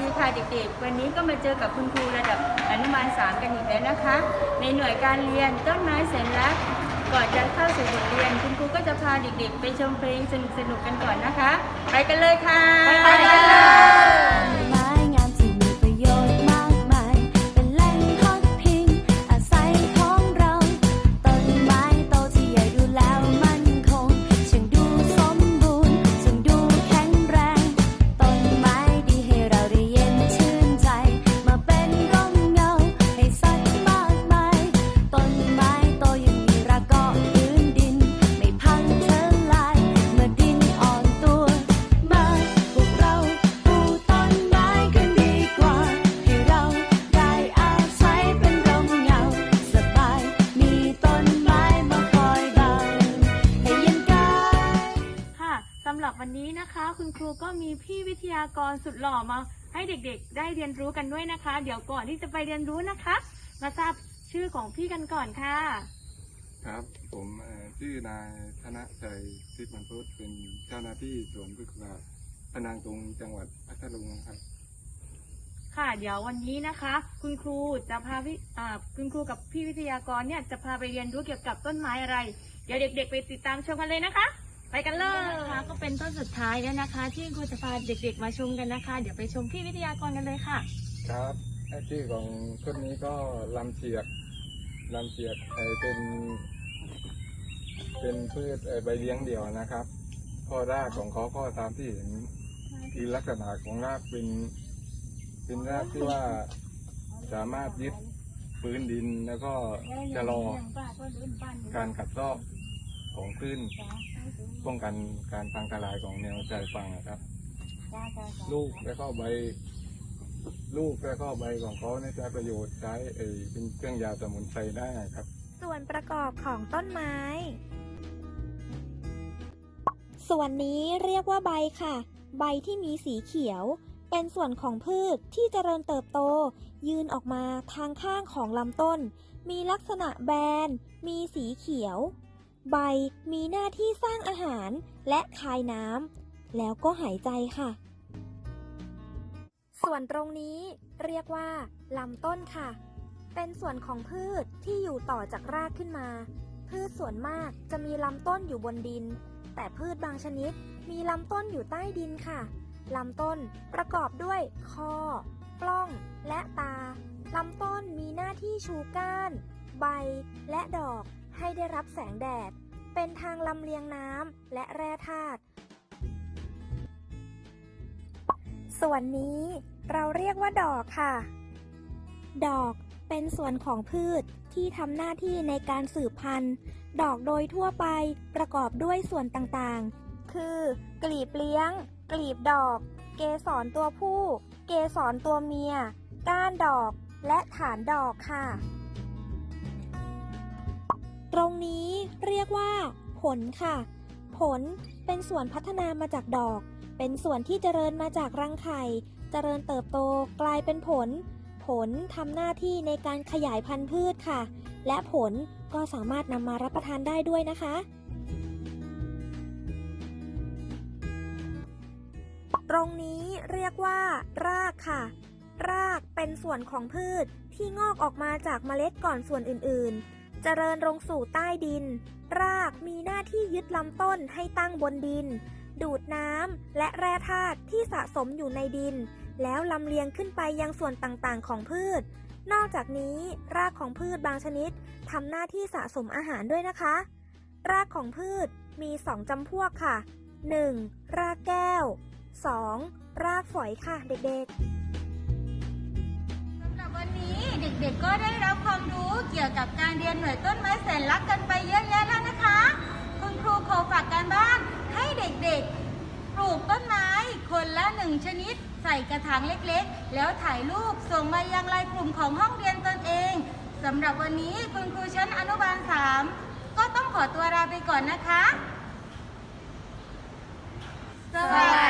ดีค่ะเด็กๆ วันนี้ก็มาเจอกับคุณครูระดับอนุบาล3กันอีกแล้วนะคะ ในหน่วยการเรียนต้นไม้แสนรัก ก่อนจะเข้าสู่บทเรียน คุณครูก็จะพาเด็กๆ ไปชมเพลงสนุกๆกันก่อนนะคะ ไปกันเลยค่ะ ไปกันเลย สำหรับวันนี้นะคะ คุณครูก็มีพี่วิทยากรสุดหล่อมา ให้เด็กๆ ได้เรียนรู้กันด้วยนะคะ เดี๋ยวก่อนที่จะไปเรียนรู้นะคะ มาทราบชื่อของพี่กันก่อนค่ะ ครับ ผมเอ่อชื่อนายธนชัยทิพย์มันพุทธเป็นเจ้าหน้าที่สวนพฤกษาพนังตุงจังหวัดพัทลุงครับ ค่ะ เดี๋ยววันนี้นะคะ คุณครูจะพาพี่อ่าคุณครูกับพี่วิทยากรเนี่ยจะพาไปเรียนรู้เกี่ยวกับต้นไม้อะไร เดี๋ยวเด็ก ๆ ไปติดตามชมกันเลยนะคะ ไปกันเลยนะคะก็เป็นต้นสุดท้ายแล้วนะคะ ที่ครูจะพาเด็กๆมาชมกันนะคะ เดี๋ยวไปชมพี่วิทยากรกันเลยค่ะ ครับไอ้ชื่อของต้นนี้ก็ลำเจียกลำเจียกเอ่อเป็น เป็นพืชเอ่อใบเลี้ยงเดี่ยวนะครับ ข้อรากของเขาก็ตามที่เห็นคือลักษณะของรากเป็น เป็นรากที่ว่าสามารถยึดพื้นดินแล้วก็จะรอการกัดซาะ ของคลื่นป้องกันการพังทลายของแนวชายฝั่งนะครับ ลูกแล้วก็ใบ ลูกแล้วก็ใบของเขาเนี่ยใช้ประโยชน์ใช้เอ่อเป็นเครื่องยาสมุนไพรได้ครับ ส่วนประกอบของต้นไม้ ส่วนนี้เรียกว่าใบค่ะ ใบที่มีสีเขียว เป็นส่วนของพืชที่เจริญเติบโต ยืนออกมาทางข้างของลำต้น มีลักษณะแบน มีสีเขียว ใบมีหน้าที่สร้างอาหารและคายน้ำแล้วก็หายใจค่ะ ส่วนตรงนี้เรียกว่าลำต้นค่ะ เป็นส่วนของพืชที่อยู่ต่อจากรากขึ้นมา พืชส่วนมากจะมีลำต้นอยู่บนดิน แต่พืชบางชนิดมีลำต้นอยู่ใต้ดินค่ะลำต้นประกอบด้วยคอ ปล้อง และตาลำต้นมีหน้าที่ชูก้าน ใบ และดอก ให้ได้รับแสงแดด เป็นทางลำเลียงน้ำและแร่ธาตุส่วนนี้เราเรียกว่าดอกค่ะ ดอกเป็นส่วนของพืชที่ทำหน้าที่ในการสืบพันธุ์ ดอกโดยทั่วไปประกอบด้วยส่วนต่างๆ คือ กลีบเลี้ยง กลีบดอก เกสรตัวผู้ เกสรตัวเมีย ก้านดอก และฐานดอกค่ะ รงนี้เรียกว่า ผลค่ะ ผลเป็นส่วนพัฒนามาจากดอก เป็นส่วนที่เจริญมาจากรังไข่ เจริญเติบโตกลายเป็นผล ผลทำหน้าที่ในการขยายพันธุ์พืชค่ะ และผลก็สามารถนำมารับประทานได้ด้วยนะคะ ตรงนี้เรียกว่า รากค่ะ รากเป็นส่วนของพืชที่งอกออกมาจากเมล็ดก่อนส่วนอื่นๆ เจริญลงสู่ใต้ดิน รากมีหน้าที่ยึดลำต้นให้ตั้งบนดิน ดูดน้ำและแร่ธาตุที่สะสมอยู่ในดิน แล้วลำเลียงขึ้นไปยังส่วนต่างๆ ของพืช นอกจากนี้รากของพืชบางชนิดทำหน้าที่สะสมอาหารด้วยนะคะ รากของพืชมี2จำพวกค่ะ 1. รากแก้ว 2. รากฝอยค่ะเด็กๆ เด็กๆก็ได้รับความรู้เกี่ยวกับการเรียนหน่วยต้นไม้แสนรักกันไปเยอะแยะแล้วนะคะ คุณครูขอฝากการบ้านให้เด็กๆ ปลูกต้นไม้คนละหนึ่งชนิด ใส่กระถางเล็กๆ แล้วถ่ายรูปส่งมายังไลน์กลุ่มของห้องเรียนตนเองสำหรับวันนี้คุณครูชั้นอนุบาล 3 ก็ต้องขอตัวลาไปก่อนนะคะ สวัสดีค่ะ